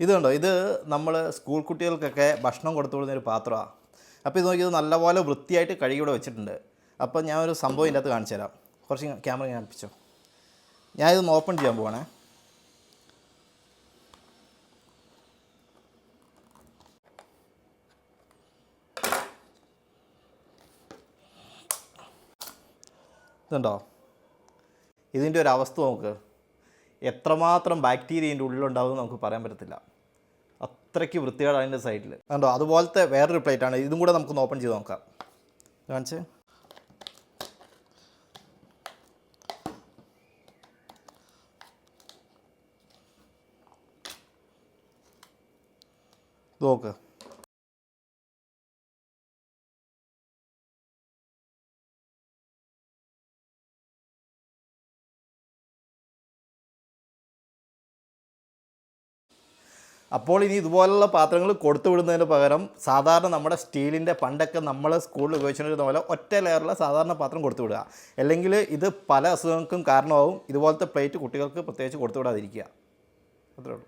ഇത് കണ്ടോ? ഇത് നമ്മൾ സ്കൂൾ കുട്ടികൾക്കൊക്കെ ഭക്ഷണം കൊടുത്തു വിടുന്ന ഒരു പാത്രമാണ് അപ്പോൾ ഇത് നോക്കിയത് നല്ലപോലെ വൃത്തിയായിട്ട് കഴുകി ഇവിടെ വെച്ചിട്ടുണ്ട്. അപ്പോൾ ഞാൻ ഒരു സംഭവം ഇതിന്റെ അകത്ത് കാണിച്ചു തരാം. കുറച്ച് ക്യാമറ കാണിപ്പിച്ചോ. ഞാൻ ഇതൊന്ന് ഓപ്പൺ ചെയ്യാൻ പോവാണേ. ഇതുണ്ടോ? ഇതിന്റെ ഒരു അവസ്ഥ നോക്ക്. എത്രമാത്രം ബാക്ടീരിയ ഇതിന്റെ ഉള്ളിലുണ്ടാവും നമുക്ക് പറയാൻ പറ്റത്തില്ല. അത്രയ്ക്ക് വൃത്തികേട് അതിന്റെ സൈഡിൽ കണ്ടോ അതുപോലത്തെ വേറൊരു പ്ലേറ്റാണ് ഇതും കൂടെ നമുക്കൊന്ന് ഓപ്പൺ ചെയ്ത് നോക്കാം. കാണിച്ച്? നോക്ക്. അപ്പോൾ ഇനി ഇതുപോലുള്ള പാത്രങ്ങൾ കൊടുത്തു വിടുന്നതിന് പകരം സാധാരണ നമ്മുടെ സ്റ്റീലിന്റെ പണ്ടൊക്കെ നമ്മൾ സ്കൂളിൽ ഉപയോഗിച്ചിരുന്ന പോലെ ഒറ്റ ലെയറുള്ള സാധാരണ പാത്രം കൊടുത്തു വിടുക. അല്ലെങ്കിൽ ഇത് പല അസുഖങ്ങൾക്കും കാരണമാവും. ഇതുപോലത്തെ പ്ലേറ്റ് കുട്ടികൾക്ക് പ്രത്യേകിച്ച് കൊടുത്തു വിടാതിരിക്കുക. അത്രേ ഉള്ളൂ.